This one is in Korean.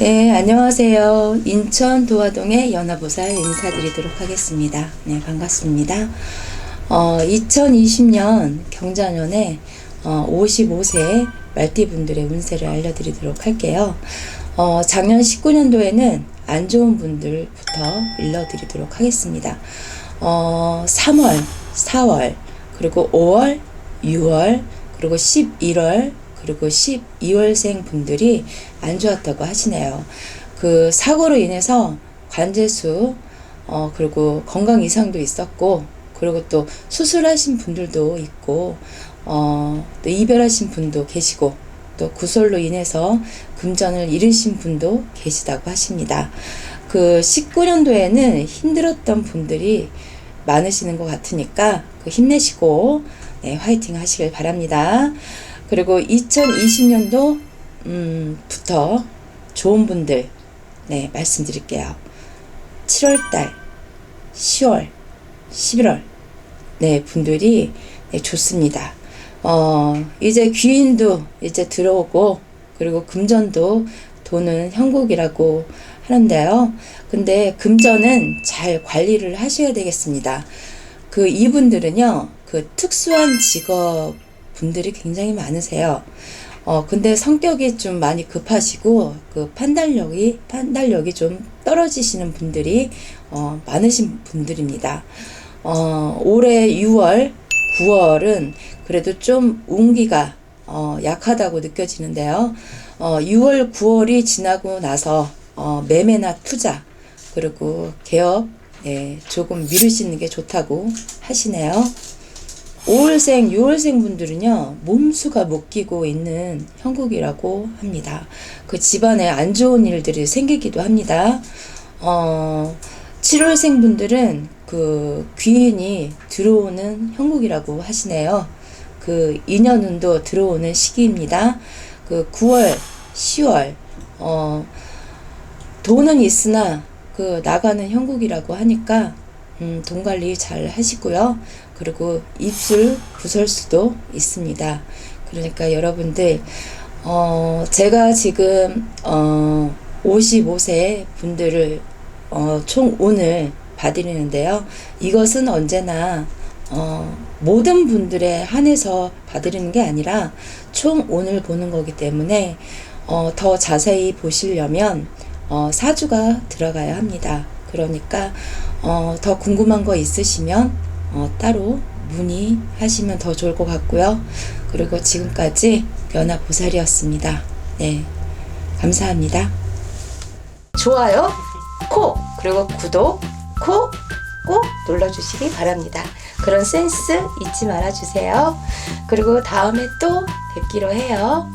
네, 안녕하세요. 인천 도화동의 연화보살 인사드리도록 하겠습니다. 네, 반갑습니다. 어, 2020년 경자년에 어, 55세 말띠분들의 운세를 알려드리도록 할게요. 어, 작년 19년도에는 안 좋은 분들부터 일러드리도록 하겠습니다. 어, 3월, 4월, 그리고 5월, 6월, 그리고 11월, 그리고 12월생 분들이 안 좋았다고 하시네요. 그 사고로 인해서 관제수, 어, 그리고 건강 이상도 있었고, 그리고 또 수술하신 분들도 있고, 어, 또 이별하신 분도 계시고, 또 구설로 인해서 금전을 잃으신 분도 계시다고 하십니다. 그 19년도에는 힘들었던 분들이 많으시는 것 같으니까 그 힘내시고 네, 화이팅 하시길 바랍니다. 그리고 2020년도 음,부터 좋은 분들 네 말씀드릴게요. 7월 달, 10월, 11월 네 분들이 네, 좋습니다. 어 이제 귀인도 이제 들어오고 그리고 금전도 도는 형국이라고 하는데요. 근데 금전은 잘 관리를 하셔야 되겠습니다. 그 이분들은요, 그 특수한 직업 분들이 굉장히 많으세요. 어, 근데 성격이 좀 많이 급하시고, 그 판단력이, 판단력이 좀 떨어지시는 분들이, 어, 많으신 분들입니다. 어, 올해 6월, 9월은 그래도 좀 운기가, 어, 약하다고 느껴지는데요. 어, 6월, 9월이 지나고 나서, 어, 매매나 투자, 그리고 개업, 네, 조금 미루시는 게 좋다고 하시네요. 5월생, 6월생 분들은요, 몸수가 묶이고 있는 형국이라고 합니다. 그 집안에 안 좋은 일들이 생기기도 합니다. 어, 7월생 분들은 그 귀인이 들어오는 형국이라고 하시네요. 그 인연운도 들어오는 시기입니다. 그 9월, 10월, 어, 돈은 있으나 그 나가는 형국이라고 하니까 음, 돈 관리 잘 하시고요. 그리고 입술 부설 수도 있습니다. 그러니까 여러분들 어, 제가 지금 어, 55세 분들을 어, 총 오늘 봐드리는데요. 이것은 언제나 어, 모든 분들에 한해서 봐드리는 게 아니라 총 오늘 보는 거기 때문에 어, 더 자세히 보시려면 어, 사주가 들어가야 합니다. 그러니까 어, 더 궁금한 거 있으시면 어, 따로 문의하시면 더 좋을 것 같고요. 그리고 지금까지 연합보살이었습니다. 네, 감사합니다. 좋아요, 코, 그리고 구독, 코 꼭 눌러주시기 바랍니다. 그런 센스 잊지 말아주세요. 그리고 다음에 또 뵙기로 해요.